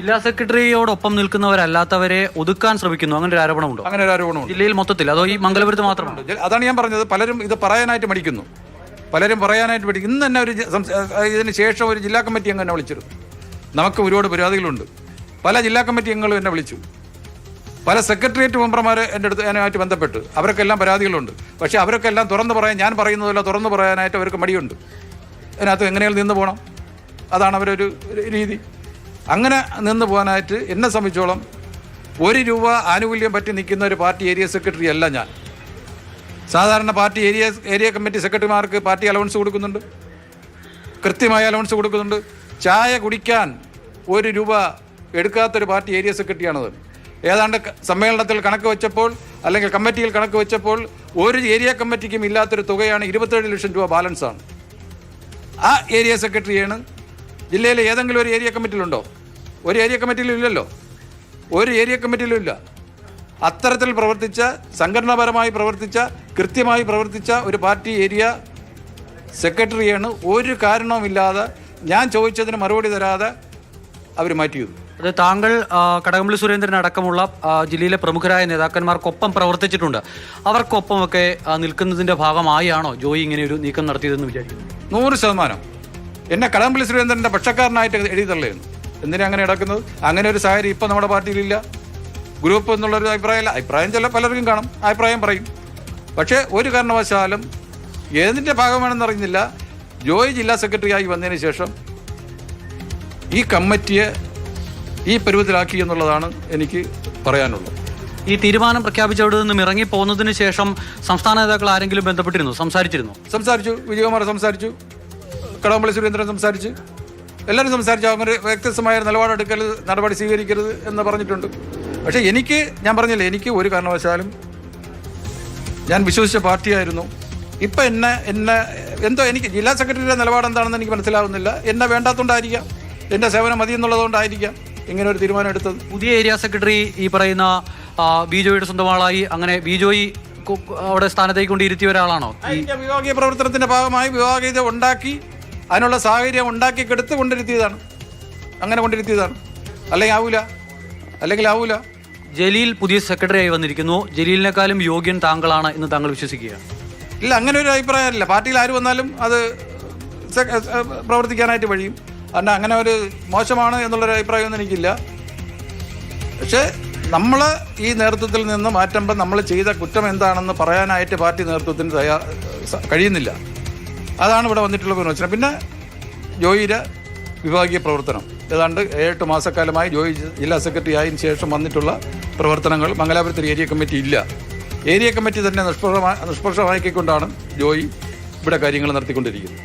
ജില്ലാ സെക്രട്ടറിയോടൊപ്പം നിൽക്കുന്നവരല്ലാത്തവരെ ഒതുക്കാൻ ശ്രമിക്കുന്നു. അങ്ങനെ ഒരു ആരോപണമുണ്ട്? അങ്ങനെ ഒരു ആരോപണമുണ്ട്. ജില്ലയിൽ മൊത്തത്തിൽ. അതോ ഈ മംഗലപുരത്ത് മാത്രമാണ്? അതാണ് ഞാൻ പറഞ്ഞത്. പലരും ഇത് പറയാനായിട്ട് മടിക്കുന്നു. പലരും പറയാനായിട്ട് മടിക്കും ഇന്ന് തന്നെ ഒരു ഇതിന് ശേഷം ഒരു ജില്ലാ കമ്മിറ്റി അംഗം എന്നെ വിളിച്ചിരുന്നു. നമുക്ക് ഒരുപാട് പരാതികളുണ്ട്. പല ജില്ലാ കമ്മിറ്റി അംഗങ്ങളും എന്നെ വിളിച്ചു. പല സെക്രട്ടേറിയറ്റ് മെമ്പർമാർ എന്റെ അടുത്ത് അതിനായിട്ട് ബന്ധപ്പെട്ട്. അവർക്കെല്ലാം പരാതികളുണ്ട്. പക്ഷേ അവരൊക്കെ എല്ലാം തുറന്ന് പറയാൻ ഞാൻ പറയുന്നതല്ല തുറന്ന് പറയാനായിട്ട് അവർക്ക് മടിയുണ്ട്. അതിനകത്ത് എങ്ങനെയാണ് നിന്ന് പോകണം അതാണ് അവരൊരു രീതി. അങ്ങനെ നിന്ന് പോകാനായിട്ട് എന്നെ സംബന്ധിച്ചോളം ഒരു രൂപ ആനുകൂല്യം പറ്റി നിൽക്കുന്ന ഒരു പാർട്ടി ഏരിയ സെക്രട്ടറി അല്ല ഞാൻ. സാധാരണ പാർട്ടി ഏരിയ ഏരിയ കമ്മിറ്റി സെക്രട്ടറിമാർക്ക് പാർട്ടി അലവൻസ് കൊടുക്കുന്നുണ്ട്. കൃത്യമായ അലവൻസ് കൊടുക്കുന്നുണ്ട്. ചായ കുടിക്കാൻ ഒരു രൂപ എടുക്കാത്തൊരു പാർട്ടി ഏരിയ സെക്രട്ടറിയാണത്. ഏതാണ്ട് സമ്മേളനത്തിൽ കണക്ക് വെച്ചപ്പോൾ അല്ലെങ്കിൽ കമ്മിറ്റിയിൽ കണക്ക് വെച്ചപ്പോൾ ഒരു ഏരിയ കമ്മിറ്റിക്കും ഇല്ലാത്തൊരു തുകയാണ് ഇരുപത്തേഴ് ലക്ഷം രൂപ ബാലൻസാണ്. ആ ഏരിയ സെക്രട്ടറിയാണ് ജില്ലയിലെ ഏതെങ്കിലും ഒരു ഏരിയ കമ്മിറ്റിയിലുണ്ടോ? ഒരു ഏരിയ കമ്മിറ്റിയിലും ഇല്ലല്ലോ. ഒരു ഏരിയ കമ്മിറ്റിയിലും ഇല്ല. അത്തരത്തിൽ പ്രവർത്തിച്ച സംഘടനാപരമായി പ്രവർത്തിച്ച കൃത്യമായി പ്രവർത്തിച്ച ഒരു പാർട്ടി ഏരിയ സെക്രട്ടറിയാണ് ഒരു കാരണവുമില്ലാതെ ഞാൻ ചോദിച്ചതിന് മറുപടി തരാതെ അവർ മാറ്റിയത് അത് താങ്കൾ കടകംപള്ളി സുരേന്ദ്രൻ അടക്കമുള്ള ജില്ലയിലെ പ്രമുഖരായ നേതാക്കന്മാർക്കൊപ്പം പ്രവർത്തിച്ചിട്ടുണ്ട്. അവർക്കൊപ്പമൊക്കെ നിൽക്കുന്നതിന്റെ ഭാഗമായാണോ ജോയി ഇങ്ങനെ ഒരു നീക്കം നടത്തിയതെന്ന് വിചാരിക്കുന്നു? നൂറ് ശതമാനം. എന്നെ കടമ്പള്ളി സുരേന്ദ്രന്റെ പക്ഷക്കാരനായിട്ട് എഴുതി തള്ളുകയാണ് എന്തിനാ അങ്ങനെ നടക്കുന്നത്? അങ്ങനെ ഒരു സാഹചര്യം ഇപ്പം നമ്മുടെ പാർട്ടിയിലില്ല. ഗ്രൂപ്പ് എന്നുള്ളൊരു അഭിപ്രായമല്ല. അഭിപ്രായം ചില പലർക്കും കാണും. അഭിപ്രായം പറയും. പക്ഷേ ഒരു കാരണവശാലും ഏതിന്റെ ഭാഗമാണെന്ന് അറിയുന്നില്ല. ജോയി ജില്ലാ സെക്രട്ടറി ആയി വന്നതിന് ശേഷം ഈ കമ്മിറ്റിയെ ഈ പരുവത്തിലാക്കി എന്നുള്ളതാണ് എനിക്ക് പറയാനുള്ളത്. ഈ തീരുമാനം പ്രഖ്യാപിച്ചവിടെ നിന്നും ഇറങ്ങി പോകുന്നതിന് ശേഷം സംസ്ഥാന നേതാക്കൾ ആരെങ്കിലും ബന്ധപ്പെട്ടിരുന്നു? സംസാരിച്ചിരുന്നു? സംസാരിച്ചു. വിജയകുമാർ സംസാരിച്ചു. കടകംപള്ളി സുരേന്ദ്രൻ സംസാരിച്ച്. എല്ലാവരും സംസാരിച്ച് അങ്ങനെ വ്യത്യസ്തമായ നിലപാടെടുക്കൽ നടപടി സ്വീകരിക്കരുത് എന്ന് പറഞ്ഞിട്ടുണ്ട്. പക്ഷേ എനിക്ക് ഞാൻ പറഞ്ഞില്ല എനിക്ക് ഒരു കാരണവശാലും ഞാൻ വിശ്വസിച്ച പാർട്ടിയായിരുന്നു. ഇപ്പം എന്നെ എന്നെ എന്തോ എനിക്ക് ജില്ലാ സെക്രട്ടറിയുടെ നിലപാട് എന്താണെന്ന് എനിക്ക് മനസ്സിലാവുന്നില്ല. എന്നെ വേണ്ടാത്തതുകൊണ്ടായിരിക്കാം എന്റെ സേവനം മതി എന്നുള്ളതുകൊണ്ടായിരിക്കാം ഇങ്ങനെ ഒരു തീരുമാനം എടുത്തത്. പുതിയ ഏരിയ സെക്രട്ടറി ഈ പറയുന്ന ബിജോയുടെ സ്വന്തം ആളായി അങ്ങനെ ബിജോയി അവിടെ സ്ഥാനത്തേക്ക് കൊണ്ട് ഇരുത്തിയ ഒരാളാണോ വിവാഹീയ വിഭാഗീയ പ്രവർത്തനത്തിന്റെ ഭാഗമായി വിഭാഗീയത ഉണ്ടാക്കി അതിനുള്ള സാഹചര്യം ഉണ്ടാക്കി കെടുത്ത് കൊണ്ടിരുത്തിയതാണ്. അങ്ങനെ കൊണ്ടിരുത്തിയതാണ്. അല്ലെങ്കിൽ ആവൂല. അല്ലെങ്കിൽ ആവൂല. ജലീൽ പുതിയ സെക്രട്ടറി ആയി വന്നിരിക്കുന്നു. ജലീലിനെക്കാളും യോഗ്യൻ താങ്കളാണ് എന്ന് താങ്കൾ വിശ്വസിക്കുകയാണ് ഇല്ല അങ്ങനെ ഒരു അഭിപ്രായമല്ല. പാർട്ടിയിൽ ആര് വന്നാലും അത് പ്രവർത്തിക്കാനായിട്ട് വഴിയും അല്ല അങ്ങനെ ഒരു മോശമാണ് എന്നുള്ളൊരു അഭിപ്രായമൊന്നും എനിക്കില്ല. പക്ഷേ നമ്മൾ ഈ നേതൃത്വത്തിൽ നിന്ന് മാറ്റുമ്പോൾ നമ്മൾ ചെയ്ത കുറ്റം എന്താണെന്ന് പറയാനായിട്ട് പാർട്ടി നേതൃത്വത്തിന് തയ്യാ കഴിയുന്നില്ല. അതാണ് ഇവിടെ വന്നിട്ടുള്ള വിമോചനം പിന്നെ ജോയിയുടെ വിഭാഗീയ പ്രവർത്തനം. ഏതാണ്ട് ഏഴെട്ട് മാസക്കാലമായി ജോയി ജില്ലാ സെക്രട്ടറി ആയതിനു ശേഷം വന്നിട്ടുള്ള പ്രവർത്തനങ്ങൾ മംഗലാപുരത്തിൽ ഏരിയ കമ്മിറ്റി ഇല്ല. ഏരിയ കമ്മിറ്റി തന്നെ നിഷ്പക്ഷമായി നിഷ്പക്ഷമാക്കിക്കൊണ്ടാണ് ജോയി ഇവിടെ കാര്യങ്ങൾ നടത്തിക്കൊണ്ടിരിക്കുന്നത്.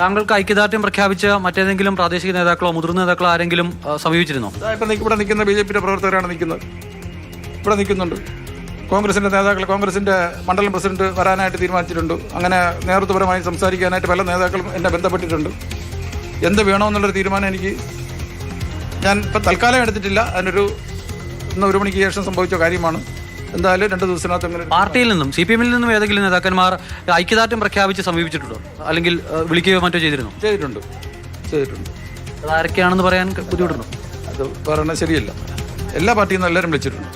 താങ്കൾക്ക് ഐക്യദാർഢ്യം പ്രഖ്യാപിച്ച മറ്റേതെങ്കിലും പ്രാദേശിക നേതാക്കളോ മുതിർന്ന നേതാക്കളോ ആരെങ്കിലും സമീപിച്ചിരുന്നോ? ഇപ്പം ഇവിടെ നിൽക്കുന്ന ബി ജെ പിയുടെ പ്രവർത്തകരാണ് നിൽക്കുന്നത്. ഇവിടെ നിൽക്കുന്നുണ്ട്. കോൺഗ്രസിന്റെ നേതാക്കൾ കോൺഗ്രസിന്റെ മണ്ഡലം പ്രസിഡന്റ് വരാനായിട്ട് തീരുമാനിച്ചിട്ടുണ്ട്. അങ്ങനെ നേതൃത്വപരമായി സംസാരിക്കാനായിട്ട് പല നേതാക്കളും എന്നെ ബന്ധപ്പെട്ടിട്ടുണ്ട്. എന്ത് വേണമെന്നുള്ളൊരു തീരുമാനം എനിക്ക് ഞാൻ ഇപ്പം തൽക്കാലം എടുത്തിട്ടില്ല. അതിനൊരു ഇന്ന് ഒരു മണിക്ക് ശേഷം സംഭവിച്ച കാര്യമാണ്. എന്തായാലും രണ്ട് ദിവസത്തിനകത്ത് അങ്ങനെ പാർട്ടിയിൽ നിന്നും സി പി എമ്മിൽ നിന്നും ഏതെങ്കിലും നേതാക്കന്മാർ ഐക്യദാർഢ്യം പ്രഖ്യാപിച്ച് സമീപിച്ചിട്ടുണ്ടോ? അല്ലെങ്കിൽ വിളിക്കുകയോ മറ്റോ ചെയ്തിരുന്നു? ചെയ്തിട്ടുണ്ട്. ചെയ്തിട്ടുണ്ട്. അത് ആരൊക്കെയാണെന്ന് പറയാൻ ബുദ്ധിമുട്ടുണ്ടോ? അത് പറയണത് ശരിയല്ല. എല്ലാ പാർട്ടിയിൽ നിന്നും എല്ലാവരും വിളിച്ചിട്ടുണ്ട്.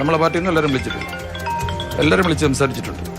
നമ്മളെ പാർട്ടിയിൽ നിന്ന് എല്ലാവരും വിളിച്ചിട്ടുണ്ട്. എല്ലാവരും വിളിച്ച് സംസാരിച്ചിട്ടുണ്ട്.